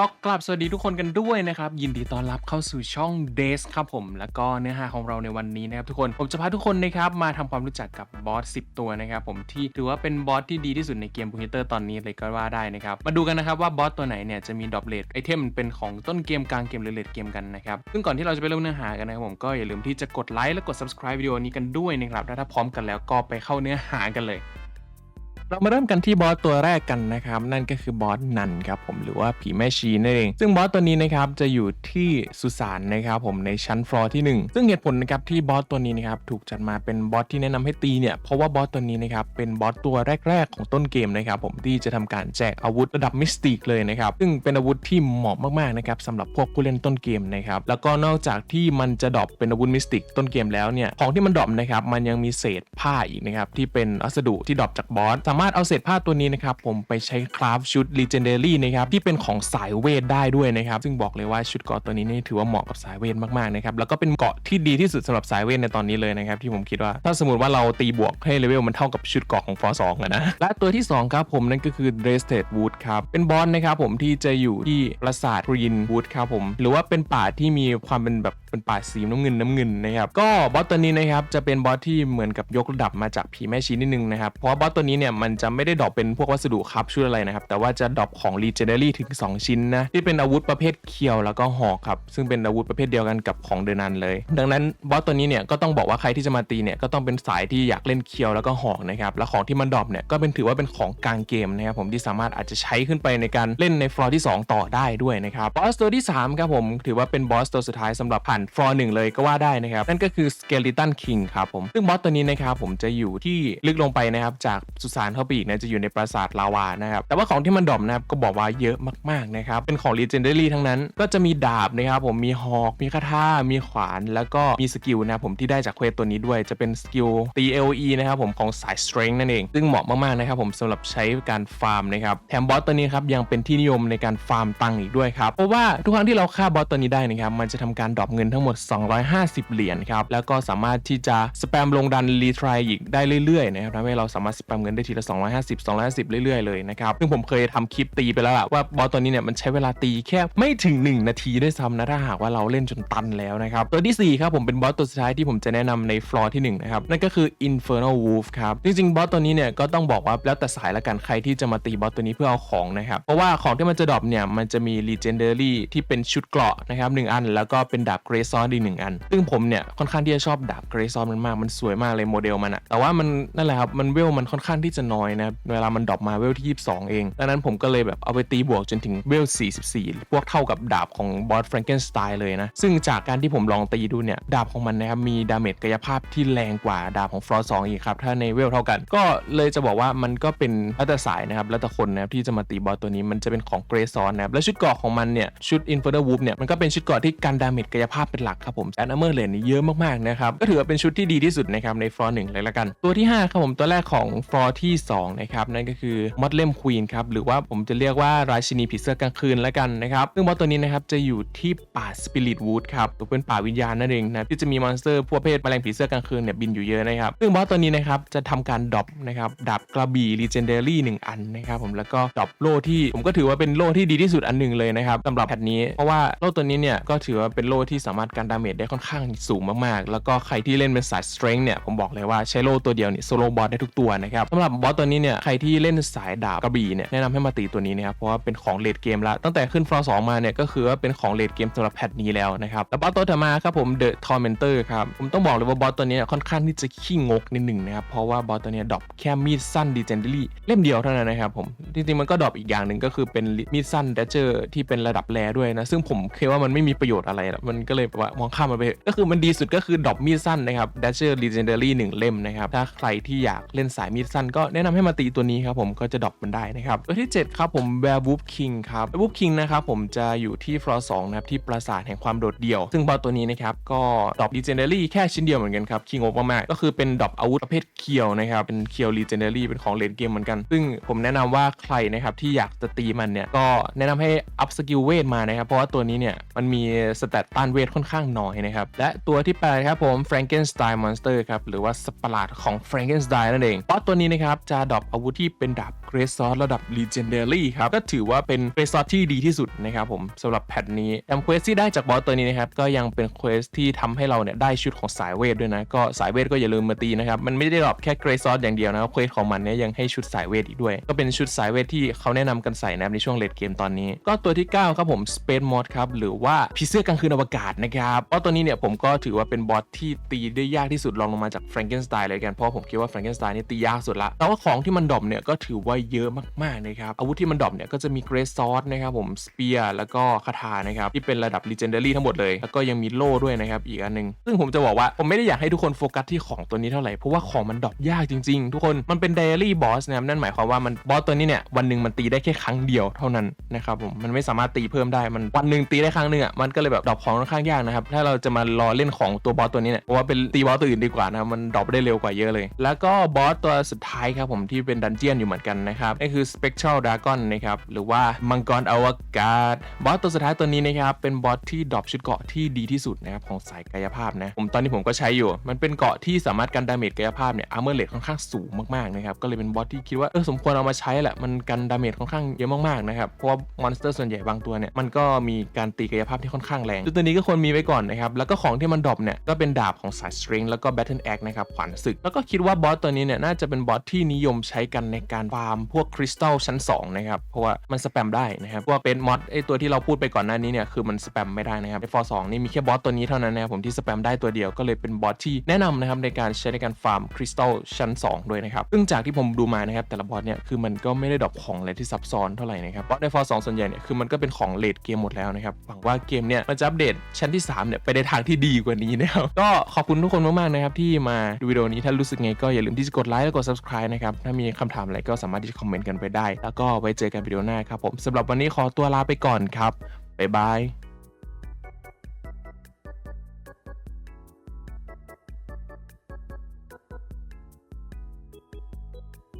ก็กลับสวัสดีทุกคนกันด้วยนะครับ ยินดีต้อนรับเข้าสู่ช่อง d a y s ครับผม แล้วก็เนื้อหาของเราในวันนี้นะครับทุกคนผมจะพาทุกคนนะครับมาทำความรู้จักกับบอส 10 ตัวนะครับผมที่ถือว่าเป็นบอสที่ดีที่สุดในเกม p ู n เตอร์ตอนนี้เลยก็ว่าได้นะครับมาดูกันนะครับว่าบอสตัวไหนเนี่ยจะมีดรอปเลทไอเทมเป็นของต้นเกมกลางเกมหรือเลทเกมกันนะครับซึ่งก่อนที่เราจะไปเริ่มเนื้อหากันนะครับผมก็อย่าลืมที่จะกดไลค์และกด subscribe วิดีโอนี้กันด้วยนะครับถ้าถ้าพร้อมกันแล้วก็ไปเข้าเนื้อหากันเลย เรามาเริ่มกันที่บอสตัวแรกกันนะครับ นั่นก็คือบอสนันครับผมหรือว่าผีแม่ชีนั่นเอง ซึ่งบอสตัวนี้นะครับจะอยู่ที่สุสานนะครับผมในชั้นฟลอร์ที่ 1 ซึ่งเหตุผลนะครับที่บอสตัวนี้นะครับถูกจัดมาเป็นบอสที่แนะนำให้ตีเนี่ยเพราะว่าบอสตัวนี้นะครับเป็นบอสตัวแรก ๆ ของต้นเกมนะครับผมที่จะทำการแจกอาวุธระดับมิสติกเลยนะครับซึ่งเป็นอาวุธที่เหมาะมากๆนะครับสำหรับพวกผู้เล่นต้นเกมนะครับแล้วก็นอกจากที่มันจะดรอปเป็นอาวุธมิสติกต้นเกมแล้วเนี่ยของที่มันดรอปนะครับมันยังมีเศษผ้าอีกนะครับที่เป็นวัสดุที่ดรอปจากบอสสามารถเอาเศษผ้าตัวนี้นะครับผมไปใช้คราฟชุด Legendary นะครับที่เป็นของสายเวทได้ด้วยนะครับซึ่งบอกเลยว่าชุดเกราะตัวนี้นี่ถือว่าเหมาะกับสายเวทมากๆนะครับแล้วก็เป็นเกราะที่ดีที่สุดสำหรับสายเวทในตอนนี้เลยนะครับที่ผมคิดว่าถ้าสมมติว่าเราตีบวกให้เลเวลมันเท่ากับชุดเกราะของฟอร์สองนะและตัวที่สองครับผมนั่นก็คือ d r e s t e d Wood ครับเป็นบอสนะครับผมที่จะอยู่ที่ปราสาท Green Wood ครับผมหรือว่าเป็นป่าที่มีความเป็นแบบเป็นป่าสีน้ำเงินน้ำเงินนะครับก็บอสตัวนี้นะครับจะเป็นบอสที่เหมือนกับยกระดับมาจากผีแม่ชีนิดนึงนะครับเพราะบอสตัวนี้เนี่ยมนจะไม่ได้ดรอปเป็นพวกวัสดุครับชุดอะไรนะครับ แต่ว่าจะดรอปของ Legendary ถึง 2 ชิ้นนะ ที่เป็นอาวุธประเภทเคียวแล้วก็หอกครับ ซึ่งเป็นอาวุธประเภทเดียวกันกับของเดนันเลย ดังนั้นบอสตัวนี้เนี่ยก็ต้องบอกว่าใครที่จะมาตีเนี่ยก็ต้องเป็นสายที่อยากเล่นเคียวแล้วก็หอกนะครับและของที่มันดรอปเนี่ยก็เป็นถือว่าเป็นของกลางเกมนะครับผมที่สามารถอาจจะใช้ขึ้นไปในการเล่นในฟลอร์ที่ 2 ต่อได้ด้วยนะครับบอสตัวที่3ครับผมถือว่าเป็นบอสตัวสุดท้ายสำหรับผ่านฟลอร์หนึ่งเลยก็ว่าได้นะครับนั่นก็คือ Skeleton King ครับผมซึ่งบอสตัวนี้นะครับผมจะอยู่ที่ลึกลงไปนะครับจากสุสานเข้าไปอีกนะจะอยู่ในปราสาทลาวานะครับแต่ว่าของที่มันดรอปนะครับก็บอกว่าเยอะมากๆนะครับเป็นของ Legendary ทั้งนั้น ก็จะมีดาบนะครับผมมีหอกมีคาถามีขวาน แล้วก็มีสกิลนะครับผมที่ได้จากเควสตัวนี้ด้วย จะเป็นสกิลตี LE นะครับผมของสาย Strength นั่นเอง ซึ่งเหมาะมากๆนะครับผมสำหรับใช้การฟาร์มนะครับแถมบอสตัวนี้ครับยังเป็นที่นิยมในการฟาร์มตังค์อีกด้วยครับเพราะว่าทุกครั้งที่เราฆ่าบอสตัวนี้ได้นะครับมันจะทำการดรอปเงินทั้งหมด 250 เหรียญครับแล้วก็สามารถที่จะสแปมลงดันรีทรายอีกได้เรื่อยๆนะครับทำให้เราสามารถสแปมเงินได้ทีละ250 250 เรื่อยๆเลยนะครับ ซึ่งผมเคยทำคลิปตีไปแล้วล่ะว่าบอสตัวนี้เนี่ยมันใช้เวลาตีแค่ไม่ถึง 1 นาทีด้วยซ้ำนะถ้าหากว่าเราเล่นจนตันแล้วนะครับ ตัวที่ 4 ครับผมเป็นบอสตัวสุดท้ายที่ผมจะแนะนำในฟลอร์ที่1นะครับนั่นก็คือ Infernal Wolf ครับ จริงๆบอสตัวนี้เนี่ยก็ต้องบอกว่าแล้วแต่สายละกันใครที่จะมาตีบอสตัวนี้เพื่อเอาของนะครับเพราะว่าของที่มันจะดรอปเนี่ยมันจะมี Legendary ที่เป็นชุดเกราะนะครับหนึ่งอัน แล้วก็เป็นดาบเกรซอนอีกหนึ่งอัน ซึ่งผมเนี่ยค่อนข้างที่จะชอบดาบเกรซอนมันมากมันสวยมากเลยโมเดลมันอะแต่ว่ามันนั่นแหละครับมันเวลมันค่อนข้างที่จะนอยนะเวลามันดรอปมาเวลที่ 22 เอง ดังนั้นผมก็เลยแบบเอาไปตีบวกจนถึงเวล 44 พวกเท่ากับดาบของบอสแฟรงเกนสไตน์เลยนะ ซึ่งจากการที่ผมลองตีดูเนี่ย ดาบของมันนะครับ มีดาเมจกายภาพที่แรงกว่าดาบของฟลอร์สอีกครับ ถ้าในเวลเท่ากัน ก็เลยจะบอกว่ามันก็เป็นแล้วแต่สายนะครับ แล้วแต่คนนะครับที่จะมาตีบอสตัวนี้มันจะเป็นของเกรซอนนะครับ และชุดเกราะของมันเนี่ยชุดอินเฟอร์เนอร์วูฟเนี่ยมันก็เป็นชุดเกราะที่กันดาเมจกายภาพเป็นหลักครับผมแอนเมอร์เลนนี่เยอะมากๆนะครับก็ถือว่าเป็นชุดที่ดีที่สุดนะครับในฟลอร์หนึ่งเลยละกัน ตัวที่5ครับผมตัวแรกของฟลอร์ที่2นะครับนั่นก็คือมอดเล่มควีนครับหรือว่าผมจะเรียกว่าราชินีผีเสื้อกลางคืนแล้วกันนะครับซึ่งบอสตัวนี้นะครับจะอยู่ที่ป่าสปิริตวูดครับตัวเป็นป่าวิญญาณนั่นเองนะที่จะมีมอนสเตอร์พวกเภทแมลงผีเสื้อกลางคืนเนี่ยบินอยู่เยอะนะครับซึ่งบอสตัวนี้นะครับจะทำการดรอปนะครับดาบกระบี่ลีเจนเดอรี่หนึ่งอันนะครับผมแล้วก็ดรอปโล่ที่ผมก็ถือว่าเป็นโล่ที่ดีที่สุดอันหนึ่งเลยนะครับสำหรับแพทนี้เพราะว่าโล่ตัวนี้เนี่ยก็ถือว่าเป็นโล่ที่สามารถการดาเมจได้ค่อนข้างสูงมากๆ แล้วก็ใครที่เล่นเป็นสายสเตรน g ์เนี่ยผมบอกเลยว่าใช้โล่ตัวเดียวเนี่ยโซโลบอสได้ทุกตัวนะครับสำหรับบอสตัวนี้เนี่ยใครที่เล่นสายดาบกระบี่เนี่ยแนะนำให้มาตีตัวนี้นะครับเพราะว่าเป็นของเลดเกมแล้วตั้งแต่ขึ้นฟลอร์สมาเนี่ยก็คือว่าเป็นของเลดเกมสำหรับแพทนี้แล้วนะครับแล้วบอสตัวถัดมาครับผมเดอะทอร์เมนเตอร์ครับผมต้องบอกเลยว่าบอสตัวนี้ค่อนข้างที่จะขี้งกนิดหนึ่งนะครับเพราะว่าบอสตัวนี้ดรอปแค่มีดสั้นดีเจนเดอรี่เล่มเดียวเท่านั้นนะครับผมจริงๆมันก็ดรอปอีกอย่างหนึ่งก็คือเป็นมีดสั้นเดเจอร์ที่เป็นระดับแรด้วยนะซึ่งผมคิดว่ามันไม่มีประโยชน์อะไรนะมันก็เลยแบบว่ามองข้ามมันไปก็คือมันดีสุดก็คือดรอปมีดสั้นนะครับเดเจอร์ดีเจนเดอรี่หนึ่งเล่มนะครับถ้าใครที่อยากเล่นสายมีดสั้นก็แนะนำให้มาตีตัวนี้ครับผมก็จะดรอปมันได้นะครับตัวที่เจ็ดครับผม Werewolf King ครับ Werewolf King นะครับผมจะอยู่ที่ฟลอร์สองนะครับที่ปราสาทแห่งความโดดเดี่ยว ซึ่งบอสตัวนี้นะครับก็ดรอป Legendary แค่ชิ้นเดียวเหมือนกันครับคิงงกมากๆก็คือเป็นดรอปอาวุธประเภทเคียวนะครับเป็นเคียว Legendary เป็นของเลนเกมเหมือนกัน ซึ่งผมแนะนำว่าใครนะครับที่อยากจะตีมันเนี่ยก็แนะนำให้อัพสกิลเวทมานะครับเพราะว่าตัวนี้เนี่ยมันมีสเตตต้านเวทค่อนข้างน้อยนะครับและตัวที่แปดครับผม Frankenstein Monster ครับหรือว่าสัตว์ประหลาดของ Frankenstein นั่นเองบอสตัวนี้นะครับจะดรอปอาวุธที่เป็นดาบเกรซอสระดับ Legendary ครับ ก็ถือว่าเป็นเกรซอสที่ดีที่สุดนะครับผมสำหรับแพทนี้แอมเควสที่ได้จากบอสตัวนี้นะครับ ก็ยังเป็นเควสที่ทำให้เราเนี่ยได้ชุดของสายเวทด้วยนะ ก็สายเวทก็อย่าลืมมาตีนะครับ มันไม่ได้ดรอปแค่เกรซอสอย่างเดียวนะเควสของมันเนี่ยยังให้ชุดสายเวทอีกด้วย ก็เป็นชุดสายเวทที่เขาแนะนำกันใส่นะครับในช่วงเลดเกมตอนนี้ ก็ตัวที่ 9 ครับผม Space Mod ครับหรือว่าผีเสื้อกลางคืนอวกาศนะครับเพราะตัวนี้เนี่ยผมก็ถือว่าเป็นบอสที่ตีได้ยากที่สุดรองลงมาจาก Frankenstein เลยกันเพราะผมคิดว่า Frankenstein นี่ตียากสุดละแต่ว่าของที่มันดรอปเนี่ยก็ถือว่าเยอะมากๆนะครับอาวุธที่มันดรอปเนี่ยก็จะมี Great Sword นะครับผม Spear แล้วก็คาถานะครับที่เป็นระดับ Legendary ทั้งหมดเลย แล้วก็ยังมีโล่ด้วยนะครับอีกอันหนึง ซึ่งผมจะบอกว่าผมไม่ได้อยากให้ทุกคนโฟกัสที่ของตัวนี้เท่าไหร่เพราะว่าของมันดรอปยากจริงๆ ทุกคนมันเป็น Daily Boss นะครับนั่นหมายความว่ามันบอสตัวนี้เนี่ยวันหนึ่งมันตีได้แค่ครั้งเดียวเท่านั้นนะครับผมมันไม่สามารถตีเพิ่มได้มันวันหนึ่งตีได้ครั้งหนึ่งอะมันก็เลยแบบดรอปของค่อนข้างยากนะครับถ้าเราจะมารอเล่นของตัวบอสตัวนี้เนี่ยเพราะว่าเป็นตีบอสตัวอื่นดีกว่านะมันดรอปได้เร็วกว่าเยอะเลย แล้วก็บอสตัวสุดท้ายครับผมที่เป็นดันเจียนอยู่เหมือนกันนะครับนั่นคือ Spectral Dragon นะครับหรือว่ามังกรอวกาศบอสตัวสุดท้ายตัวนี้นะครับเป็นบอสที่ดรอปชุดเกาะที่ดีที่สุดนะครับของสายกายภาพนะผมตอนนี้ผมก็ใช้อยู่ มันเป็นเกาะที่สามารถกันดาเมจกายภาพเนี่ยอาร์เมอร์เลทค่อนข้างสูงมากๆนะครับก็เลยเป็นบอสที่คิดว่าเออสมควรเอามาใช้แหละมันกันดาเมจค่อนข้างเยอะมากๆนะครับเพราะว่ามอนสเตอร์ส่วนใหญ่บางตัวเนี่ยมันก็มีการตีกายภาพที่ค่อนข้างแรงซึ่งตัวนี้ก็ควรมีไว้ก่อนนะครับแล้วก็ของที่มันดรอปเนี่ยก็เป็นดาบของสายสตริงแล้วก็แบทเทิลแอคนะครับขวานศึกแล้วก็คิดว่าบอสตัวนี้เนี่ยน่าจะเป็นบอสที่นิิยมใช้กันในการฟาร์มพวกคริสตัลชั้น 2 นะครับ เพราะว่ามันสแปมได้นะครับพวกเป็นมอดไอตัวที่เราพูดไปก่อนหน้านี้เนี่ยคือมันสแปมไม่ได้นะครับในฟอร์สนี่มีแค่บอสตัวนี้เท่านั้นนะครับผมที่สแปมได้ตัวเดียวก็เลยเป็นบอสที่แนะนำนะครับในการใช้ในการฟาร์มคริสตัลชั้น 2 ด้วยนะครับซึ่งจากที่ผมดูมานะครับแต่ละบอสเนี่ยคือมันก็ไม่ได้ดรอปของอะไรที่ซับซ้อนเท่าไหร่นะครับบอสในฟอร์สส่วนใหญ่เนี่ยคือมันก็เป็นของเลดเกมหมดแล้วนะครับหวังว่าเกมเนี่ยมันจะอัปเดตชั้นที่3เนี่ยไปในทางที่ดีกว่านี้นะครับก็ขอบคุณทุกคนมากๆนะครับที่มาดูวิดีโอนี้ถ้ารู้สึกไงก็อย่าลืมที่จะกดไลค์และกด subscribe นะครับถ้ามีคำถามอะไรก็สามารถที่จะคอมเมนต์กันไปได้ แล้วก็ไว้เจอกันวิดีโอหน้าครับผมสำหรับวันนี้ขอตัวลาไปก่อนครับบ๊ายบาย